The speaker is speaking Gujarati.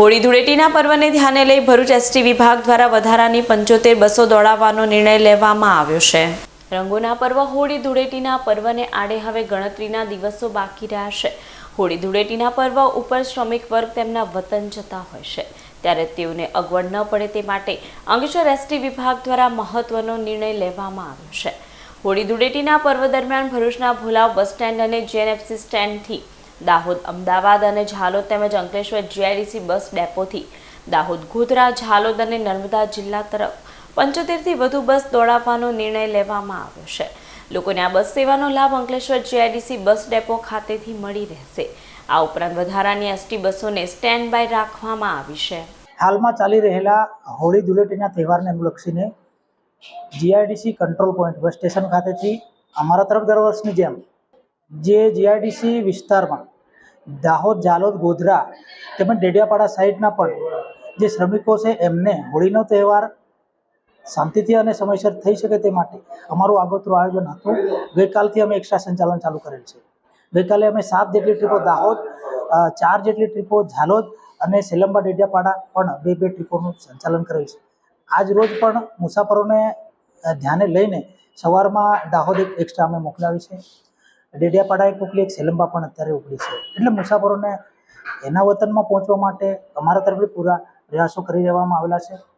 હોળી ધૂળેટીના પર્વને ધ્યાને લઈ ભરૂચ એસટી વિભાગ દ્વારા વધારાની પંચોતેર બસો દોડાવવાનો નિર્ણય લેવામાં આવ્યો છે. રંગોના પર્વ હોળી ધૂળેટીના પર્વને આડે હવે ગણતરીના દિવસો બાકી રહ્યા છે. હોળી ધૂળેટીના પર્વ ઉપર શ્રમિક વર્ગ તેમના વતન જતા હોય છે. ત્યારે તેઓને અગવડ ન પડે તે માટે અંગેશ્વર એસટી વિભાગ દ્વારા મહત્વનો નિર્ણય લેવામાં આવ્યો છે. હોળી ધૂળેટીના પર્વ દરમિયાન ભરૂચના ભોલાવ બસ સ્ટેન્ડ અને જેએનએફસી સ્ટેન્ડથી દાહોદ અમદાવાદ અને ઝાલોદ તેમજ અંકલેશ્વર જીઆઈડીસી બસ ડેપોથી દાહોદ, ગોધરા, ઝાલોદ અને નર્મદા જિલ્લા તરફ પંચોતેરથી વધુ બસ દોડાવવાનો નિર્ણય લેવામાં આવ્યો છે. લોકોને આ બસ સેવાનો લાભ અંકલેશ્વર જીઆઈડીસી બસ ડેપો ખાતેથી મળી રહેશે. આ ઉપરાંત વધારાની એસટી બસોને સ્ટેન્ડ બાય રાખવામાં આવી છે. હાલમાં ચાલી રહેલા હોળી ધૂળેટીના તહેવારને અનુલક્ષીને GIDC control point bus station ખાતેથી અમારા તરફ દર વર્ષની જેમ જે જીઆઈડીસી વિસ્તારમાં દાહોદ જાલોદ ગોધરા તેમજ ડેડિયાપાડા સાઈડના પણ જે શ્રમિકો છે એમને હોળીનો તહેવાર શાંતિથી અને સમયસર થઈ શકે તે માટે અમારું આગોતરું આયોજન હતું. ગઈકાલથી અમે એક્સ્ટ્રા સંચાલન ચાલુ કરેલ છે. ગઈકાલે અમે સાત જેટલી ટ્રીપો દાહોદ ચાર જેટલી ટ્રીપો ઝાલોદ અને સેલંબા ડેડિયાપાડા પણ બે બે ટ્રીપોનું સંચાલન કરેલ છે. આજ રોજ પણ મુસાફરોને ધ્યાને લઈને સવારમાં દાહોદ એક એક્સ્ટ્રા અમે મોકલાવી છે. ડેડિયાપાડા એક મોકલી એક સેલંબા પણ અત્યારે ઉપડી છે. એટલે મુસાફરોને એના વતનમાં પહોંચવા માટે અમારા તરફથી પૂરા પ્રયાસો કરી દેવામાં આવેલા છે.